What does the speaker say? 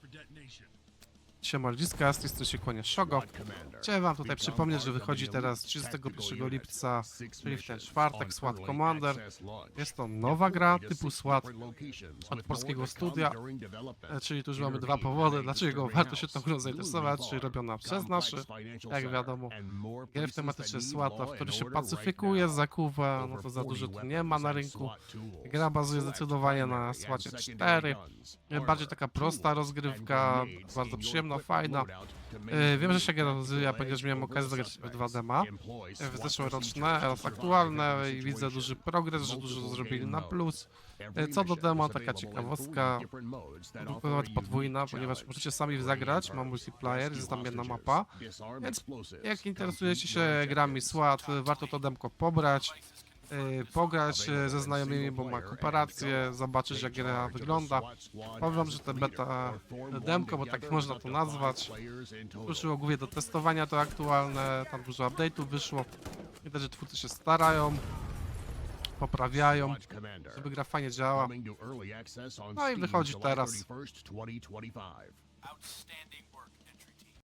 for detonation. Siema Ludziska, z tej strony się kłania Szogo. Chciałem wam tutaj przypomnieć, że wychodzi teraz 31 lipca, czyli w ten czwartek, SWAT Commander. Jest to nowa gra typu SWAT od polskiego studia, e, czyli tu już mamy dwa powody, dlaczego warto się tą grą zainteresować, czyli robiona przez naszy, jak wiadomo, gier w tematyce SWAT-a, w który się pacyfikuje, zakuwa, no to za dużo tu nie ma na rynku. Gra bazuje zdecydowanie na SWATie 4, bardziej taka prosta rozgrywka, bardzo przyjemna, fajna. E, Wiem, że się gra rozwija, ponieważ miałem okazję zagrać w 2Dema, e, w zeszłoroczne oraz aktualne i widzę duży progres, że dużo zrobili na plus. E, Co do demo, taka ciekawostka, nawet podwójna, ponieważ możecie sami zagrać, ma multiplayer, jest tam jedna mapa, więc jak interesujecie się grami SWAT, warto to demko pobrać, e, pograć e, ze znajomymi, bo ma komparację, zobaczyć jak gra wygląda. Powiem że te beta demko, bo tak można to nazwać, ruszyło głównie do testowania to aktualne, tam dużo update'ów wyszło. Widać, że twórcy się starają, poprawiają, żeby gra fajnie działa. No i wychodzi teraz.